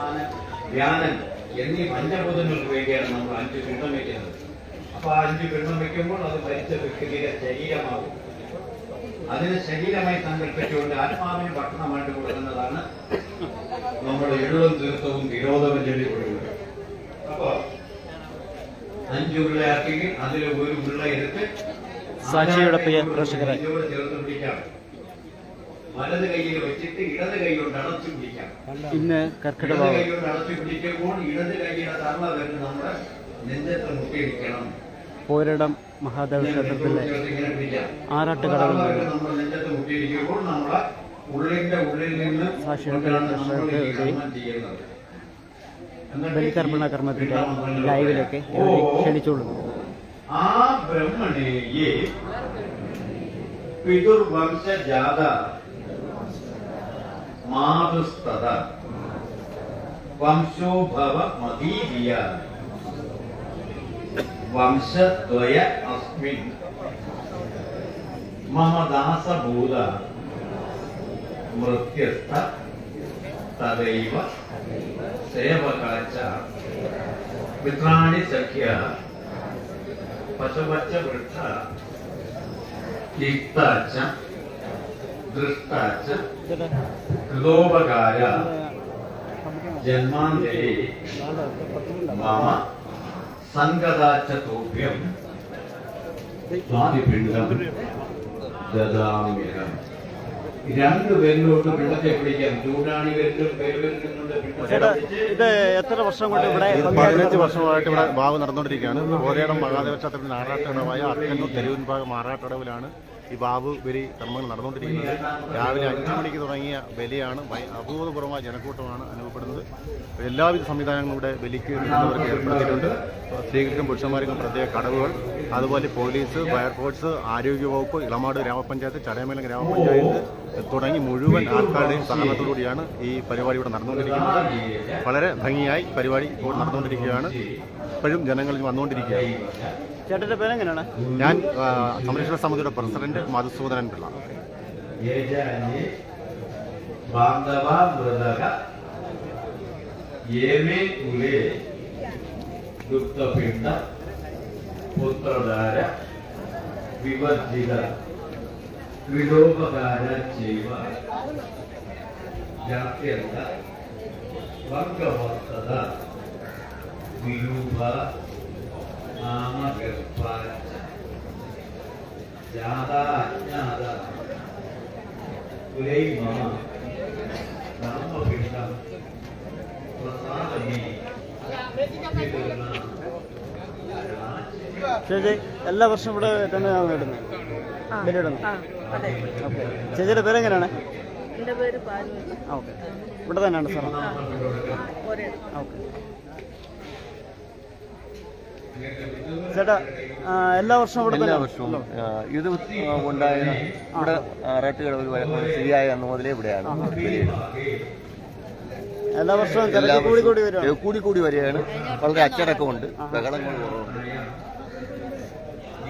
ബ്രഹ്മാനൻ വ്യാനൻ എന്നീ പഞ്ചഭൂതങ്ങൾക്ക് വേണ്ടിയാണ് നമ്മൾ അഞ്ച് പിണ്ഡം വയ്ക്കുന്നത്. അപ്പൊ ആ അഞ്ച് പിണ്ഡം വെക്കുമ്പോൾ അത് മരിച്ച വ്യക്തിയുടെ ശരീരമാകും. അതിന് ശരീരമായി സങ്കല്പിച്ചുകൊണ്ട് ആത്മാവിന് ഭക്ഷണമായിട്ട് കൊടുക്കുന്നതാണ് നമ്മുടെ എഴുതും തീർത്ഥവും വിരോധവും ചൊല്ലി കൊടുക്കുന്നത്. അപ്പൊ അഞ്ച് ഉരുളയാക്കി അതിൽ ഒരു ഉരുള എടുത്ത് സാക്ഷിയുടെ പ്രിയ പ്രേക്ഷകരെ. ചേർത്ത് പിടിക്കാം. വലത് കൈയിൽ വെച്ചിട്ട് ഇടത് കൈ കൊണ്ട് അടച്ചു പിടിക്കാം. ഇടത് കൈ കൊണ്ട് അടച്ചു പിടിക്കുമ്പോൾ ഇടത് കൈയുടെ തള്ള വരുന്ന നമ്മുടെ നെഞ്ചത്ത് മുട്ടിയിരിക്കണം. പോരടം മഹാദേവ ക്ഷേത്രത്തിലെ ആറാട്ടുകടകൾ നമ്മുടെ നെഞ്ചത്ത് മുട്ടിയിരിക്കുമ്പോൾ നമ്മളെ ഉള്ളിന്റെ ഉള്ളിൽ നിന്ന് ബലിതർപ്പണ കർമ്മത്തിന്റെ ലൈവിലൊക്കെ ക്ഷണിച്ചോളും. ആ ബ്രഹ്മണേയെ പിതുർവംശജാത मातुस्तदा। वंशो भव मदीय वंशद्वय अस्मिन्। मम दासभूत। मृत्यस्थ। तदैव सेवका मित्राणि सख्या। पशवच्च वृक्ष युक्ता च ദൃഷ്ടാച്ച കൃതോപകാര ജന്മാന്തരേ മമ സംഗതാച്ച തോഭ്യം സ്വാതിപിണ്ഡം ദദാമ്യഹം രണ്ട് പേരിലോട്ട് പിള്ളത്തെ പിടിക്കാം. ചൂടാണി ഇത് എത്ര വർഷം കൊണ്ട് ഇവിടെ പതിനഞ്ച് വർഷമായിട്ട് ഇവിടെ ബാവ് നടന്നുകൊണ്ടിരിക്കുകയാണ്. ഓരോ മഹാദേവ ക്ഷേത്രത്തിന്റെ ആറാട്ടടവായ അക്കന്നൂർ തെരുവിൻ ഭാഗം ആറാട്ടടവിലാണ്. ഈ ബാബു ബലി കർമ്മങ്ങൾ നടന്നുകൊണ്ടിരിക്കുന്നത്. രാവിലെ അഞ്ചു മണിക്ക് തുടങ്ങിയ ബലിയാണ് അഭൂതപൂർവമായ ജനക്കൂട്ടമാണ് അനുഭവപ്പെടുന്നത്. എല്ലാവിധ സംവിധാനങ്ങളും ഇവിടെ ബലിക്ക് വരുന്നവർക്ക് ഏർപ്പെടുത്തിയിട്ടുണ്ട്. സ്ത്രീകൾക്കും പുരുഷന്മാർക്കും പ്രത്യേക കടവുകൾ അതുപോലെ പോലീസ് ഫയർഫോഴ്സ് ആരോഗ്യവകുപ്പ് ഇളമാട് ഗ്രാമപഞ്ചായത്ത് ചടയമേല ഗ്രാമപഞ്ചായത്ത് തുടങ്ങി മുഴുവൻ ആൾക്കാരുടെയും സഹകരണത്തോടുകൂടിയാണ് ഈ പരിപാടി ഇവിടെ നടന്നുകൊണ്ടിരിക്കുന്നത്. വളരെ ഭംഗിയായി പരിപാടി ഇപ്പോൾ നടന്നുകൊണ്ടിരിക്കുകയാണ്. ഇപ്പോഴും ജനങ്ങൾ വന്നുകൊണ്ടിരിക്കുകയാണ്. ചേട്ടന്റെ പേരെങ്ങനെയാണ് ഞാൻ സംരക്ഷണ സമിതിയുടെ പ്രസിഡന്റ് മധുസൂദനൻ പിള്ള. പുത്രധാര വിവർജിത. ക്രിഡോപകാര ചെയ്വ ജാത്യന്ത വർഗവർത്തത വിരൂപ നാമഗർഭാച്ച ജാത അജ്ഞാത കുലൈ മമ ധർമ്മപിണ്ഡം പ്രസാദമേ ചേച്ചി എല്ലാ വർഷവും ഇവിടെ തന്നെയാണ് ഇടുന്നത് ഓക്കെ. ചേച്ചിയുടെ പേരെങ്ങനെയാണ്? എന്റെ പേര് ഓക്കെ. ഇവിടെ തന്നെയാണ് സാർ. ഓക്കെ. ചേട്ടാ എല്ലാ വർഷവും ഇവിടെ എല്ലാ വർഷവും ഇത് ഉണ്ടായ ഇവിടെ റേറ്റുകൾ ശരിയായ അന്ന് മുതലേ ഇവിടെയാണ്. എല്ലാ വർഷവും എല്ലാ കൂടി കൂടി വരും കൂടി കൂടി വരികയാണ്. വളരെ അച്ചടക്കമുണ്ട്. ബഹളങ്ങൾ കുറവുണ്ട്.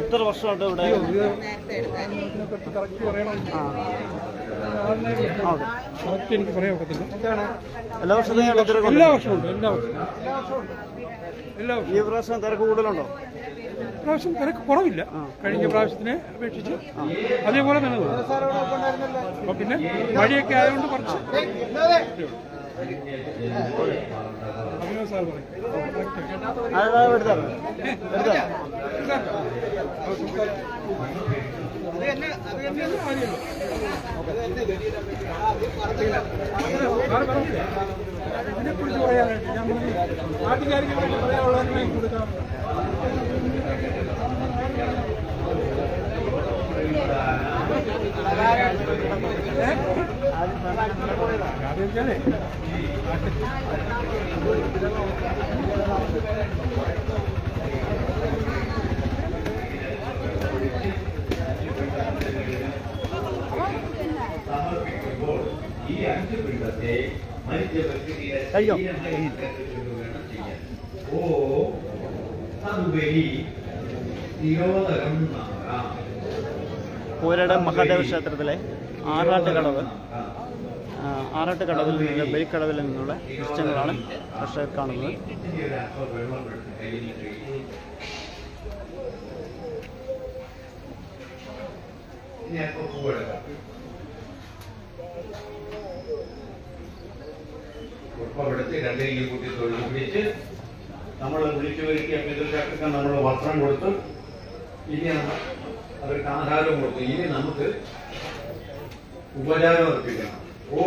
എത്ര വർഷമുണ്ട് ഇവിടെ? എനിക്ക് പറയാൻ എല്ലാ വർഷത്തെയും എല്ലാ വർഷവും ഉണ്ട് എല്ലാ വർഷവും എല്ലാ ഈ പ്രാവശ്യം തിരക്ക് കൂടുതലുണ്ടോ? പ്രാവശ്യം തിരക്ക് കുറവില്ല. കഴിഞ്ഞ പ്രാവശ്യത്തിനെ അപേക്ഷിച്ച് അതേപോലെ തന്നെ പിന്നെ മഴയൊക്കെ ആയതുകൊണ്ട് കുറച്ച്. ഇതിനെക്കുറിച്ച് പറയാനായിട്ട് ഞാൻ നാട്ടുകാർക്ക് വേണ്ടി പറയാനുള്ളതിനെ കൊടുക്കാം ഈ അഞ്ച് പിണ്ടത്തെ മരിച്ച വ്യക്തിയുടെ കഴിയോ? ശരീരമായി സങ്കല്പിച്ചുകൊണ്ട് വേണം ചെയ്യാൻ. ഓ അതുപരി തിരോധകം നാകാം. പൂരട മഹാദേവ ക്ഷേത്രത്തിലെ ആറാട്ട് കടവ് ആറാട്ട് കടവിൽ നിന്ന് ബലിക്കടവിൽ നിന്നുള്ള ദൃശ്യങ്ങളാണ് കർഷകർ കാണുന്നത്. നമ്മൾ വിളിച്ചു വരുത്തിയ പിതൃശാക്കൊക്കെ നമ്മൾ വസ്ത്രം കൊടുത്ത്. ഇനി നമ്മൾ അവർക്ക് ആഹാരം കൊടുത്തു ഇനി നമുക്ക് ഉപചാരം അർപ്പിക്കണം. ഓ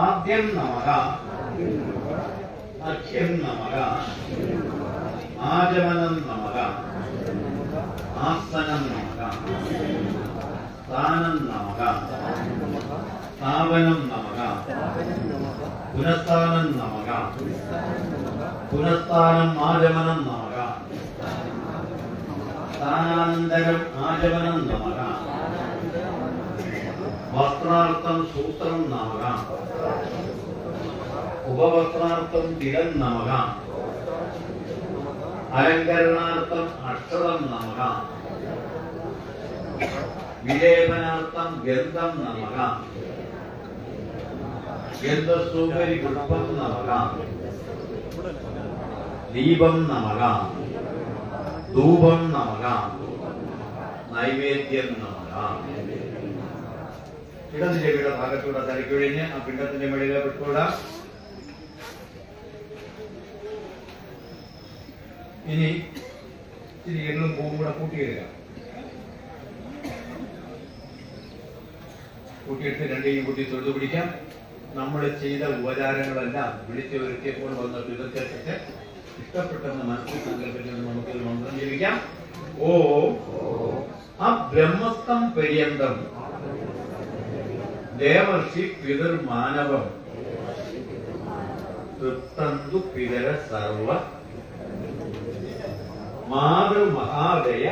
ആദ്യം നമക അഖ്യം നമക ആചമനം നമക ആസനം നമക സ്ഥാനം നമക സ്ഥാപനം നമക പുനഃസ്ഥാനം നമക പുനഃസ്ഥാനം ആചമനം നമക സ്ഥാനാനന്തരം ആചമനം നമക. വസ്ത്രാർത്ഥം സൂത്രം നമക. ഉപവസ്ത്രാർത്ഥം തിരം നമക. അലങ്കരണാർത്ഥം അക്ഷരം നമക. വിലേപനാർത്ഥം ഗന്ധം നമക. ഗന്ധസ്തൂപരി പുഷ്പം നമക. ദീപം നമക. ധൂപം നമക. നൈവേദ്യം നമക. ഇടത് ചെവിയുടെ ഭാഗത്തൂടെ തലക്കൊഴിഞ്ഞ് ആ പിണ്ടത്തിന്റെ മുകളിലെ വിട്ടുകൂടാം ഇനി ഇച്ചിരി എള്ളും പൂവും കൂടെ കൂട്ടിയിടുക. കൂട്ടിയെടുത്ത് രണ്ടേയും കൂട്ടി തൊഴുതു പിടിക്കാം നമ്മൾ ചെയ്ത ഉപചാരങ്ങളെല്ലാം വിളിച്ചു വരുത്തിയപ്പോൾ വന്ന പിതൃച്ചേർത്തിട്ട് ഇഷ്ടപ്പെട്ടെന്ന് മനസ്സിൽ സങ്കല്പിച്ചുകൊണ്ട് നമുക്ക് മന്ത്രം ജപിക്കാം. ഓ ആ ബ്രഹ്മസ്ഥം പര്യന്തം. ദേവർഷി പിതൃമാനവം. തൃപ്തന്തു പിതര സർവ. മാതൃമഹാദയ.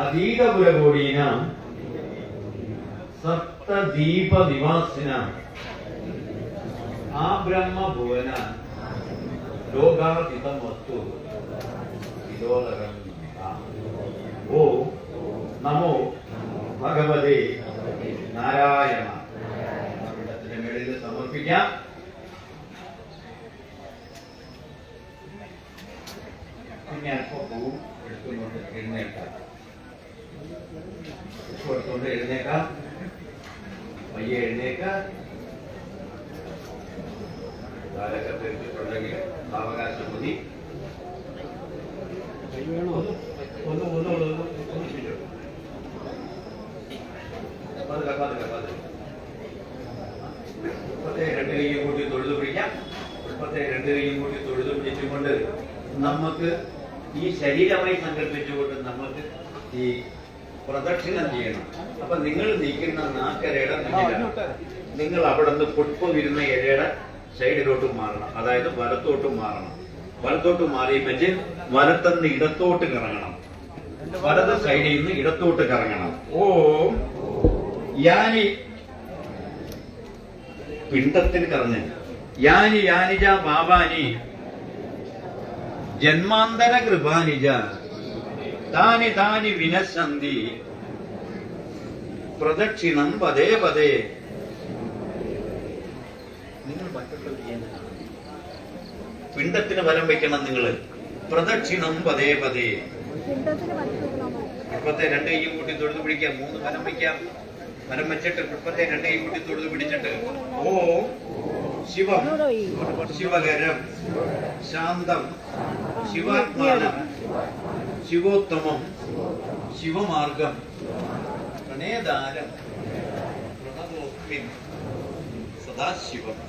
അതീതപുരകോടീനാം സപ്തദീപ നിവാസിനാം ആ ബ്രഹ്മഭുവന ലോകാതീതം വസ്തു വിലോദകം ഓ നമോ ഭഗവതേ നാരായണ. പീഠത്തിന്റെ മേളിൽ സമർപ്പിക്കാം. പിന്നെ അല്പം പൂവും എടുത്തുകൊണ്ട് എഴുന്നേക്കാം എടുത്തുകൊണ്ട് എഴുന്നേക്കാം പയ്യെ എഴുന്നേക്കാം ഒന്ന് ഒന്ന് ഒന്ന് പിടിച്ചോ. പതുക്കെ പതുക്കെ പതുക്കെ ഇപ്പത്തെ രണ്ട് കൈയും കൂട്ടി തൊഴുതു പിടിക്കാം. ഇപ്പത്തെ രണ്ട് കൈയും കൂട്ടി തൊഴുതു പിടിച്ചുകൊണ്ട് നമുക്ക് ഈ ശരീരമായി സങ്കല്പിച്ചുകൊണ്ട് നമുക്ക് ഈ പ്രദക്ഷിണം ചെയ്യണം. അപ്പൊ നിങ്ങൾ നിൽക്കുന്ന നാക്കരയുടെ മുന്നിലാണ് നിങ്ങൾ അവിടെ നിന്ന് പൊട്ടുപോയിരുന്ന ഇരയുടെ സൈഡിലോട്ട് മാറണം. അതായത് വലത്തോട്ട് മാറണം. വലത്തോട്ട് മാറി വെച്ച് വലത്തുനിന്ന് ഇടത്തോട്ട് കറങ്ങണം. വലത് സൈഡിൽ നിന്ന് ഇടത്തോട്ട് കറങ്ങണം. ഓം. യാനി. പിണ്ടത്തിന് കറങ്ങ്. യാനി യാനിജ ബാബാനി. ജന്മാന്തര കൃപാനിജ. താനി താനി വിനശന്തി പ്രദക്ഷിണം പതേ പതേ പിണ്ടത്തിന് വലം വെക്കണം നിങ്ങൾ പ്രദക്ഷിണം പതേ പതേ. പുഷ്പത്തെ രണ്ട് കൈയും കൂട്ടി തൊഴുതു പിടിക്കാം. മൂന്ന് വലം വെക്കാം വലം വെച്ചിട്ട് പുഷ്പത്തെ രണ്ട് കൈ കൂട്ടി തൊഴുതു പിടിച്ചിട്ട്. ഓ ശിവം. ശിവകരം. ശാന്തം. ശിവാത്മാനം. ശിവോത്തമം. ശിവമാർഗം. പ്രണയദാരം പ്രണതോ സദാശിവം.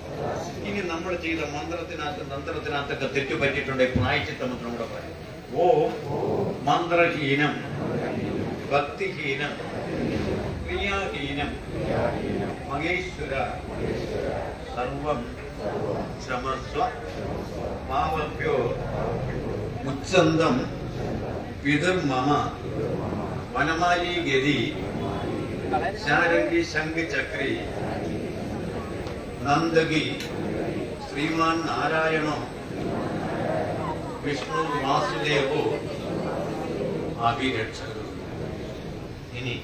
ഇനി നമ്മൾ ചെയ്ത മന്ത്രത്തിനകത്ത് തന്ത്രത്തിനകത്തൊക്കെ തെറ്റുപറ്റിയിട്ടുണ്ടെങ്കിൽ പ്രായച്ചിത്തം നമ്മുടെ പറയും. ഓ മന്ത്രഹീനം ഭക്തിഹീനം ക്രിയ ക്രിയാഹീനം മഹേശ്വര സർവം ശമസ്വ പാവഭ്യോ ഉച്ഛന്തം പിതൃമമ വനമാലി ഗതി ശാരംഗി ശംഖ് ചക്രി നന്ദഗി ശ്രീമാൻ നാരായണോ? വിഷ്ണു വാസുദേവോ? അഭിരക്ഷകു ഇനി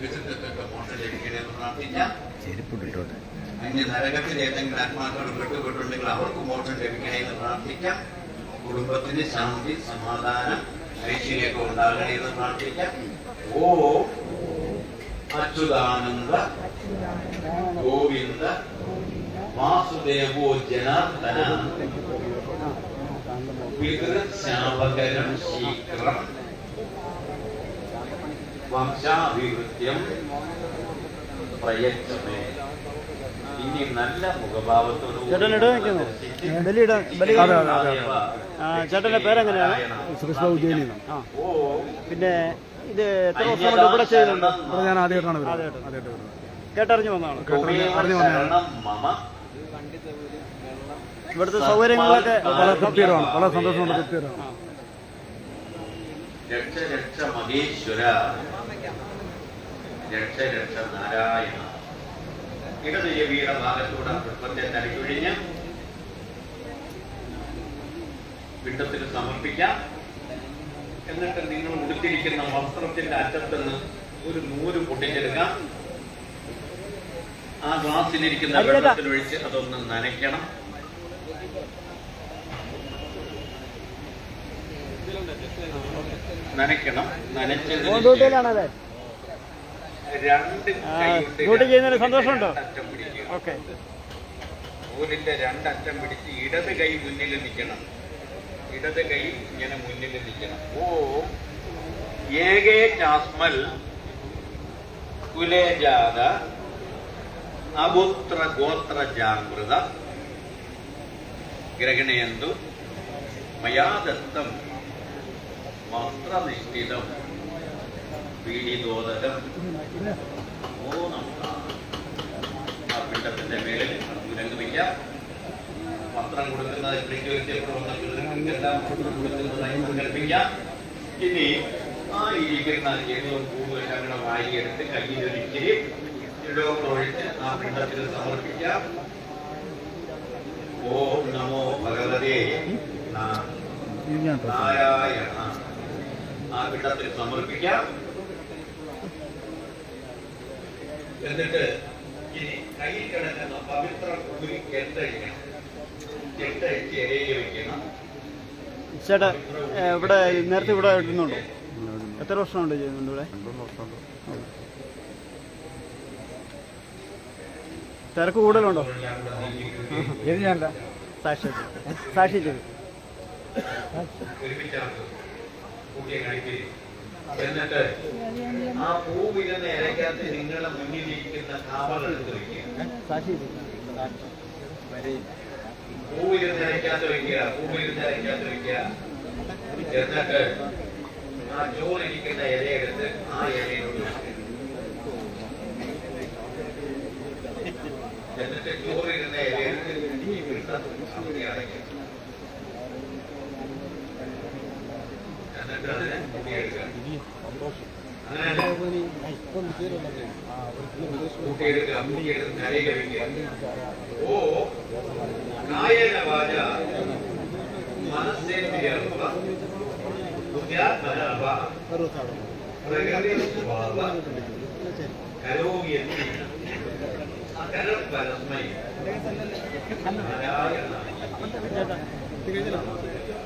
വിശുദ്ധത്തൊക്കെ മോക്ഷം ലഭിക്കണമെന്ന് പ്രാർത്ഥിക്കാം അന്യ നരകത്തിൽ ഏതെങ്കിലും ആത്മാക്കൾ പെട്ടുപോയിട്ടുണ്ടെങ്കിൽ അവർക്ക് മോക്ഷം ലഭിക്കണേ എന്ന് പ്രാർത്ഥിക്കാം കുടുംബത്തിന് ശാന്തി സമാധാനം ഐശ്വര്യമൊക്കെ ഉണ്ടാകണേ എന്ന് പ്രാർത്ഥിക്കാം ഓ അച്യുതാനന്ദ ഗോവിന്ദ വാസുദേവോ ജനാർദ്ദന. പിതൃശാപകരം ശീഘ്രം. വംശാഭിവൃദ്ധ്യം പ്രയച്ഛമേ ഇനി നല്ല ചേട്ടന്റെ പേരെങ്ങനെയാണ്? പിന്നെ ഇത് എത്ര വർഷം കൊണ്ട് ഇവിടെ ചെയ്യുന്നുണ്ട്? ഞാൻ ആദ്യമായിട്ടാണ് കേട്ടറിഞ്ഞു വന്നതാണ്. അറിഞ്ഞു മമ. ഇവിടുത്തെ സൗകര്യങ്ങളൊക്കെ വളരെ തൃപ്തികരമാണ്. വളരെ സന്തോഷമുള്ള തൃപ്തികരമാണ്. രക്ഷ രക്ഷ മഹേശ്വര. രക്ഷ രക്ഷ നാരായണ. ഇടത് ചെവിയുടെ ഭാഗത്തൂടെ പുഷ്പത്തെ തലക്കൊഴിഞ്ഞ് പിണ്ടത്തിന് സമർപ്പിക്കാം. എന്നിട്ട് നിങ്ങൾ ഉടുത്തിരിക്കുന്ന വസ്ത്രത്തിന്റെ അറ്റത്തുനിന്ന് ഒരു നൂൽ പൊട്ടിച്ചെടുക്കാം. ആ ഗ്ലാസ്സിലിരിക്കുന്ന വെള്ളത്തിൽ ഒഴിച്ച് അതൊന്ന് നനയ്ക്കണം. നനയ്ക്കണം നനച്ചതിന് രണ്ട് ഡ്യൂട്ടി ചെയ്യുന്നതിന് സന്തോഷമുണ്ടോ? ഓക്കെ. നൂലിന്റെ രണ്ടറ്റം പിടിച്ച് ഇടത് കൈ മുന്നിൽ നിൽക്കണം. ഇടത് കൈ ഇങ്ങനെ മുന്നിൽ നിൽക്കണം. ഓ ഏകേ ചാസ്മൽ കുലേജാത അപുത്ര ഗോത്ര ജാഗ്രത ഗ്രഹണയന്തു മയാ ദത്തം വസ്ത്രനിഷ്ഠിതം പീഡിതോദകം ആ പിണ്ടത്തിന്റെ മേളിൽ രംഗമില്ല പത്രം കൊടുക്കുന്നതായി സങ്കല്പിക്കാം ഇനി ആ ഇരിക്കുന്ന ജലവും പൂവും അങ്ങനെ വാരിയെടുത്ത് കയ്യിലൊരിച്ചിരി ഇടവും ഒഴിച്ച് ആ പിണ്ടത്തിൽ സമർപ്പിക്കാം. ഓം നമോ ഭഗവതേ നാരായണ ആ പിണ്ടത്തിൽ സമർപ്പിക്കാം. എന്നിട്ട് ഇനി കയ്യിൽ കിടക്കുന്ന പവിത്ര കുരി കെട്ടഴിക്കണം കെട്ടഴിച്ച് ഇരയിൽ വെക്കണം ചേട്ടാ ഇവിടെ നേരത്തെ ഇവിടെ ഇടുന്നുണ്ടോ? എത്ര വർഷമുണ്ട് ചെയ്യുന്നുണ്ട് ഇവിടെ? തിരക്ക് കൂടുതലുണ്ടോ? ഏത് ഞാനല്ല. സാക്ഷി സാക്ഷി ചെയ്തു. കൂട്ടിയെ കഴിക്കുക എന്നിട്ട് ആ പൂ വിരുന്ന ഇരയ്ക്കകത്ത് നിങ്ങളുടെ മുന്നിലിരിക്കുന്ന കാവകൾ എടുത്ത് വയ്ക്കുക പൂ വിരുന്ന ഇരയ്ക്കകത്ത് വെക്കുക പൂ വിരുന്ന ഇരയ്ക്കകത്ത് വെക്കുക. എന്നിട്ട് ആ ചോറിരിക്കുന്ന ഇലയെടുത്ത് ആ ഇലയിലോട്ട് എന്നിട്ട് ചോറിരുന്ന ഇലയെടുത്ത് അടയ്ക്കുക എന്നിട്ട് അതിനെ കൂട്ടിയെടുക്കുക അങ്ങനെ കൂട്ടിയെടുക്കുക കൂട്ടിയെടുത്ത് കരയിൽ വയ്ക്കുക ഓ കായന വാച മനസ്സേന്ദ്രിയർവ ബുദ്ധ്യാത്മനാവ പ്രകൃതി സ്വഭാവ കരോമി എന്നി അകരം പരസ്മൈ നാരായണ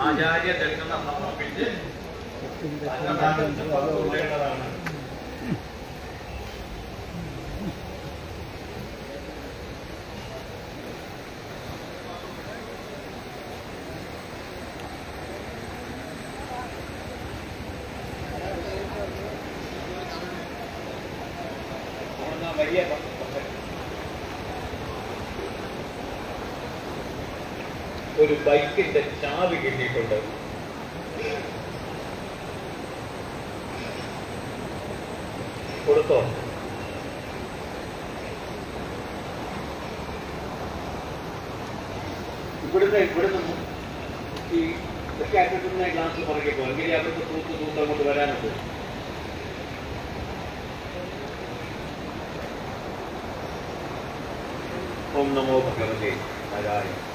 ആചാര്യ ദക്ഷിണ സമർപ്പിച്ച് അന്നദാനത്തിന് ഒരു ബൈക്കിന്റെ ചാവി കിട്ടിയിട്ടുണ്ട്. കൊടുത്തോ? ഇവിടുന്ന് ഇവിടുന്ന് ഈ തെക്കാറ്റത്തുനിന്ന് ഗ്ലാസ് പുറകെ പോകും. എങ്കിലും അവർക്ക് തൂത്ത് തൂത്ത് അങ്ങോട്ട് വരാനുണ്ട്. ഓം നമോ ഭഗവതേ നാരായണ.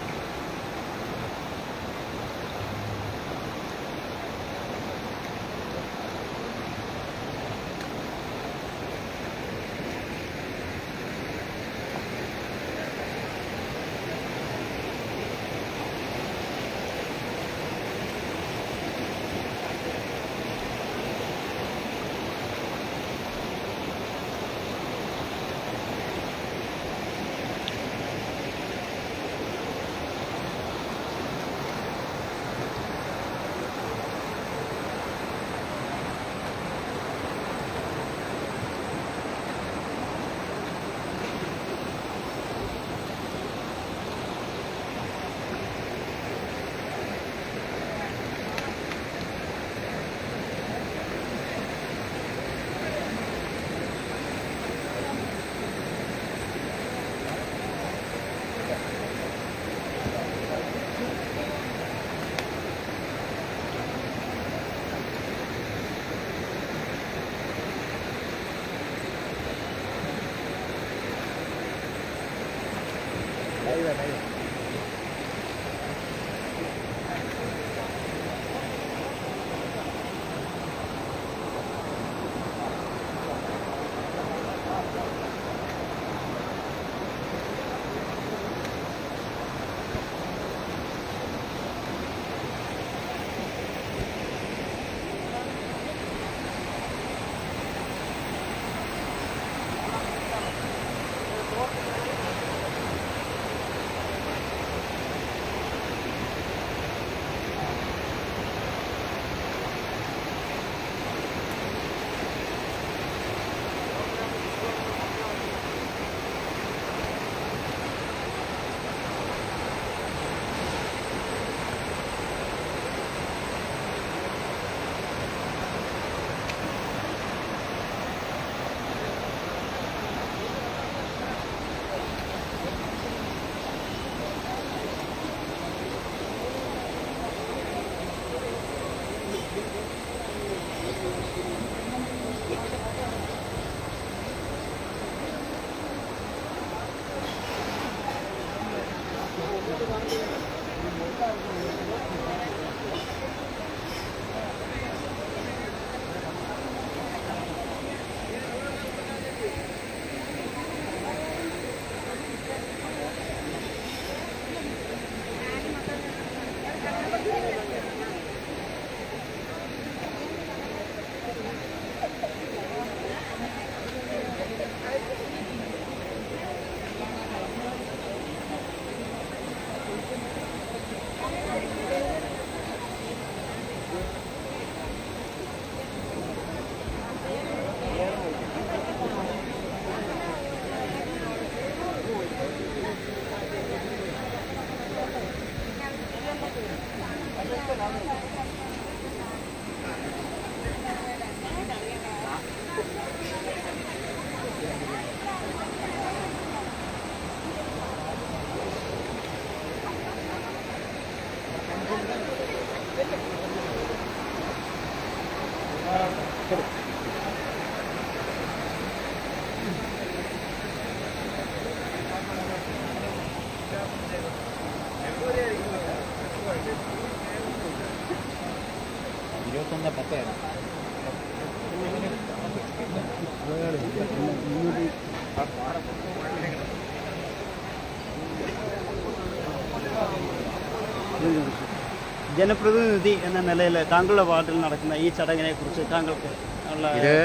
ജനപ്രതിനിധി എന്ന നിലയിൽ താങ്കളുടെ വാർഡിൽ നടക്കുന്ന ഈ ചടങ്ങിനെ കുറിച്ച് താങ്കൾക്ക് ഉള്ള ഇത്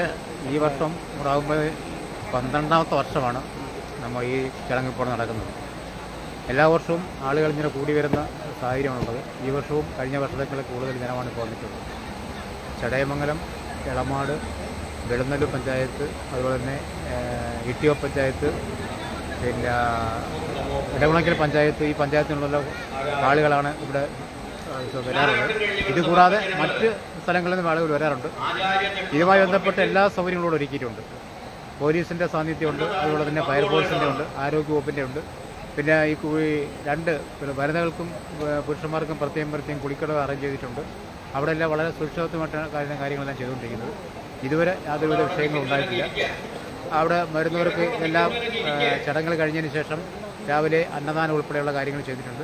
ഈ വർഷം ഉണ്ടാകുമ്പോൾ പന്ത്രണ്ടാമത്തെ വർഷമാണ് നമ്മൾ ഈ ചടങ്ങ് ഇപ്പോൾ നടക്കുന്നത്. എല്ലാ വർഷവും ആളുകൾ ഇങ്ങനെ കൂടി വരുന്ന സാഹചര്യമാണുള്ളത്. ഈ വർഷവും കഴിഞ്ഞ വർഷത്തേക്കാൾ കൂടുതൽ ജനമാണ് ഇപ്പോൾ വന്നിട്ടുള്ളത്. ചടയമംഗലം എളമാട് വെളുന്നല്ലൂർ പഞ്ചായത്ത് അതുപോലെ തന്നെ ഇട്ടിയോ പഞ്ചായത്ത് പിന്നെ ഇടകുളക്കൽ പഞ്ചായത്ത് ഈ പഞ്ചായത്തിനുള്ള ആളുകളാണ് ഇവിടെ ആ, ഇത് കൂടാതെ മറ്റ് സ്ഥലങ്ങളിൽ നിന്നും ആളുകൾ വരാറുണ്ട്. ഇതുമായി ബന്ധപ്പെട്ട് എല്ലാ സൗകര്യങ്ങളും ഒരുക്കിയിട്ടുണ്ട്. പോലീസിന്റെ സാന്നിധ്യമുണ്ട് അതുപോലെ തന്നെ ഫയർഫോഴ്സിന്റെ ഉണ്ട് ആരോഗ്യവകുപ്പിന്റെ ഉണ്ട്. പിന്നെ ഈ രണ്ട് വനിതകൾക്കും പുരുഷന്മാർക്കും പ്രത്യേകം പ്രത്യേകം കുളിക്കടവ് അറേഞ്ച് ചെയ്തിട്ടുണ്ട്. അവിടെ എല്ലാം വളരെ സുരക്ഷിതത്വമായിട്ടാണ് കാര്യം കാര്യങ്ങളെല്ലാം ചെയ്തുകൊണ്ടിരിക്കുന്നത്. ഇതുവരെ യാതൊരുവിധ വിഷയങ്ങളും ഉണ്ടായിട്ടില്ല. അവിടെ വരുന്നവർക്ക് എല്ലാം ചടങ്ങുകൾ കഴിഞ്ഞതിന് ശേഷം രാവിലെ അന്നദാനം ഉൾപ്പെടെയുള്ള കാര്യങ്ങൾ ചെയ്തിട്ടുണ്ട്.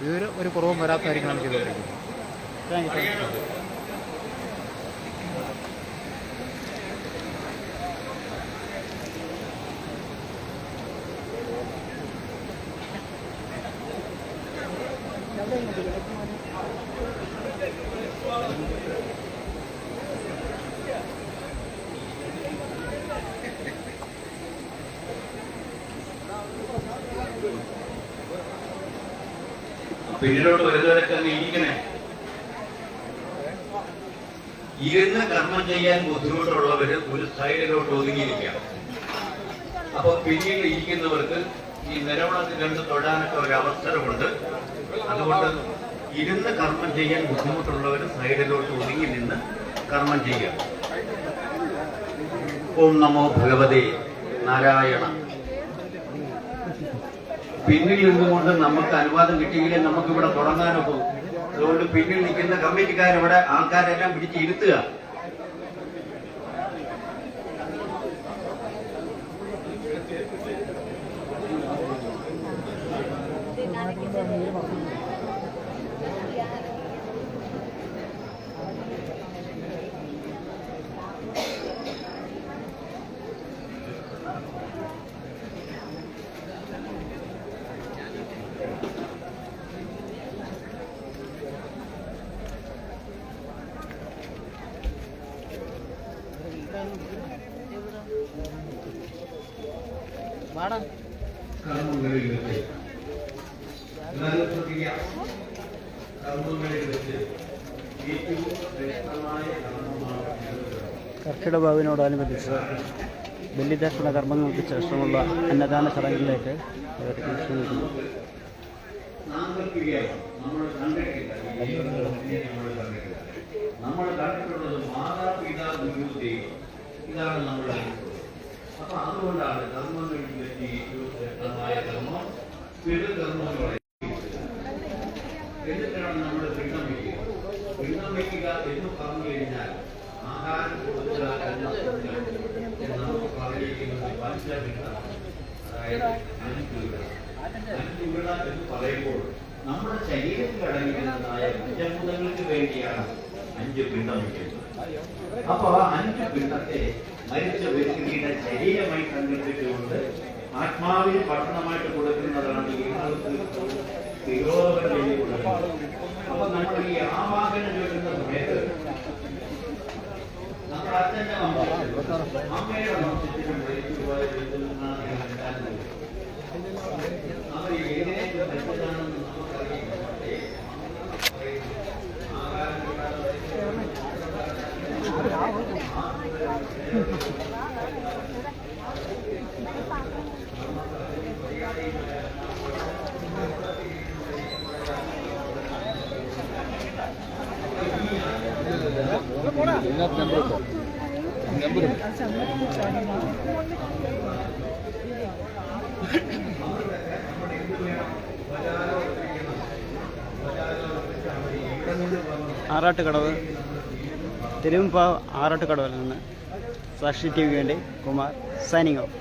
ഇതൊരു ഒരു കുറവും വരാത്ത കാര്യങ്ങളാണ് ചെയ്തുകൊണ്ടിരിക്കുന്നത്. താങ്ക് യു താങ്ക് യു പിന്നിലോട്ട് വരുന്നവരൊക്കെ അങ്ങ് ഇരിക്കണേ ഇരുന്ന് കർമ്മം ചെയ്യാൻ ബുദ്ധിമുട്ടുള്ളവര് ഒരു സൈഡിലോട്ട് ഒതുങ്ങിയിരിക്കാം അപ്പൊ പിന്നീട് ഇരിക്കുന്നവർക്ക് ഈ നിലവിളക്ക് കണ്ട് തൊടാനൊക്കെ ഒരു അവസരമുണ്ട്. അതുകൊണ്ട് ഇരുന്ന് കർമ്മം ചെയ്യാൻ ബുദ്ധിമുട്ടുള്ളവർ സൈഡിലോട്ട് ഒതുങ്ങി നിന്ന് കർമ്മം ചെയ്യാം ഓം നമോ ഭഗവതേ നാരായണ. പിന്നിൽ നിന്നുകൊണ്ട് നമുക്ക് അനുവാദം കിട്ടിയില്ലേ നമുക്ക് ഇവിടെ തുടങ്ങാനൊക്കൂ. അതുകൊണ്ട് പിന്നിൽ നിൽക്കുന്ന കമ്മിറ്റിക്കാരിവിടെ ആൾക്കാരെല്ലാം പിടിച്ച് ഇരുത്തുക. ഭാവിനോടനുബന്ധിച്ച് ബലിദർപ്പണ കർമ്മങ്ങൾക്ക് ശേഷമുള്ള അന്നദാന ചടങ്ങിലേക്ക് നമ്മൾ കണ്ടിട്ടുള്ളത് മാതാപിതാ ഗുരു ദൈവം ഇതാണ് നമ്മൾ കണ്ടിട്ടുള്ളത് അപ്പൊ അതുകൊണ്ടാണ് ധർമ്മം കഴിഞ്ഞ ഏറ്റവും ശ്രേഷ്ഠമായ കർമ്മം പിതൃകർമ്മങ്ങളെ എന്നിട്ടാണ് നമ്മൾ പിണ്ഡം വയ്ക്കുക പിണ്ഡം വയ്ക്കുക എന്ന് പറഞ്ഞു കഴിഞ്ഞാൽ ആഹാരം കൊടുക്കുക എന്ന എന്ന് നമുക്ക് പറഞ്ഞിരിക്കുന്നത് പഞ്ചപിണ്ഡം അതായത് അഞ്ചു വിട അഞ്ചു വിട എന്ന് പറയുമ്പോൾ നമ്മുടെ ശരീരത്തിൽ അടങ്ങിയിരുന്നതായ പഞ്ചഭൂതങ്ങൾക്ക് വേണ്ടിയാണ് അഞ്ച് പിണ്ഡം വയ്ക്കുന്നത് അപ്പൊ ആ അഞ്ച് പിണ്ഡത്തെ മരിച്ച വ്യക്തിയുടെ ശരീരമായി സങ്കല്പിച്ചുകൊണ്ട് ആത്മാവിന് ഭക്ഷണമായിട്ട് കൊടുക്കുന്നതാണ് ഈ ആളുകൾക്ക് തിരോധനം വേണ്ടി കൊടുക്കുന്നത് അപ്പൊ നമ്മൾ ഈ ആവാഹനം ചൊല്ലുന്ന സമയത്ത് നമ്മുടെ അച്ഛന്റെ വംശത്തിൽ അമ്മയുടെ വംശത്തിലും മരിച്ചുപോയ ബന്ധുവിനാണ് അവർ ഏതിനെ മരിച്ചതാണെന്ന് നമുക്കറിയില്ല പക്ഷേ ആഹാരം കിട്ടാതെ ആറാട്ടുകടവ് തിരുവമ്പാവ് ആറാട്ടുകടവിൽ നിന്ന് സാക്ഷി ടി വി വേണ്ടി കുമാർ സൈനിങ് ഓഫ്.